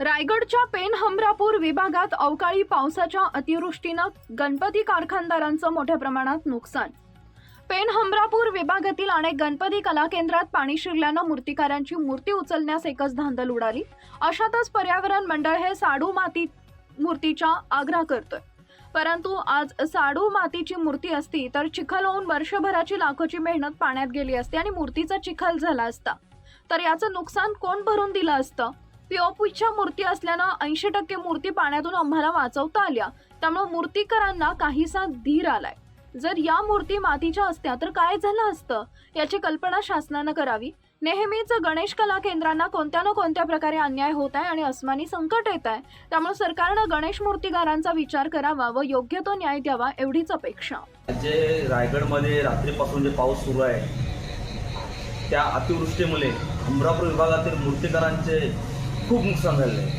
रायगडच्या पेन हमरापूर विभागात अवकाळी पावसाच्या अतिवृष्टीनं गणपती कारखानदारांचं मोठ्या प्रमाणात नुकसान. पेन हमरापूर विभागातील अनेक गणपती कला केंद्रात पाणी शिरल्यानं मूर्तिकारांची मूर्ती उचलण्यास एकच धांदल उडाली. अशातच पर्यावरण मंडळ हे साडू माती मूर्तीचा आग्रह करतोय. परंतु आज साडू मातीची मूर्ती असती तर चिखल होऊन वर्षभराची लाखोची मेहनत पाण्यात गेली असती आणि मूर्तीचा चिखल झाला असता. तर याचं नुकसान कोण भरून दिलं असतं? पीओपीच्या मूर्ती असल्यानं ऐंशी टक्के मूर्ती पाण्यातून आम्हाला वाचवता आल्या. त्यामुळे मूर्तीकरांना काहीसा धीर आलाय. जर या मूर्ती मातीच्या असत्या तर काय झालं असतं? याची कल्पना शासनानं करावी. नेहमीच गणेश कला केंद्रांना कोणत्या ना कोणत्या प्रकारे अन्याय होत आहे आणि अस्मानी संकट येत आहे त्यामुळे सरकारनं गणेश मूर्तीकारांचा विचार करावा व योग्य तो न्याय द्यावा एवढीच अपेक्षा. जे रायगडमध्ये रात्रीपासून जे पाऊस सुरू आहे त्या अतिवृष्टीमुळे अमरापूर विभागातील मूर्तीकारांचे खूप नुकसान झालेलं आहे.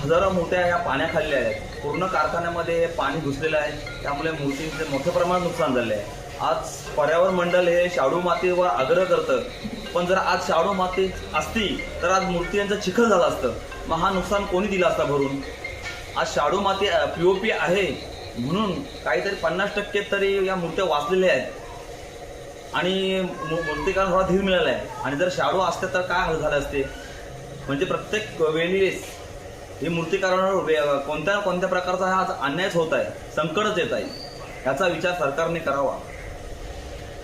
हजारो मूर्त्या या पाण्याखाली आहेत. पूर्ण कारखान्यामध्ये हे पाणी घुसलेलं आहे. त्यामुळे मूर्तींचे मोठ्या प्रमाणात नुकसान झाले आहे. आज पर्यावरण मंडळ हे शाडू मातीवर आग्रह करतं. पण जर आज शाडू माती असती तर आज मूर्ती यांचं चिखल झालं असतं. मग हा नुकसान कोणी दिला असता भरून? आज शाडू माती पी ओ पी आहे. म्हणून काहीतरी पन्नास टक्के तरी या मूर्त्या वाचलेल्या आहेत. आणि मू- थोडा धीर मिळाला आहे. आणि जर शाडू असते तर काय हाल झाले असते? म्हणजे प्रत्येक वेळेस ही मूर्तिकारांवर वे- कोणत्या ना कोणत्या प्रकारचा हा अन्यायच होत आहे संकटच येत आहे याचा विचार सरकारने करावा.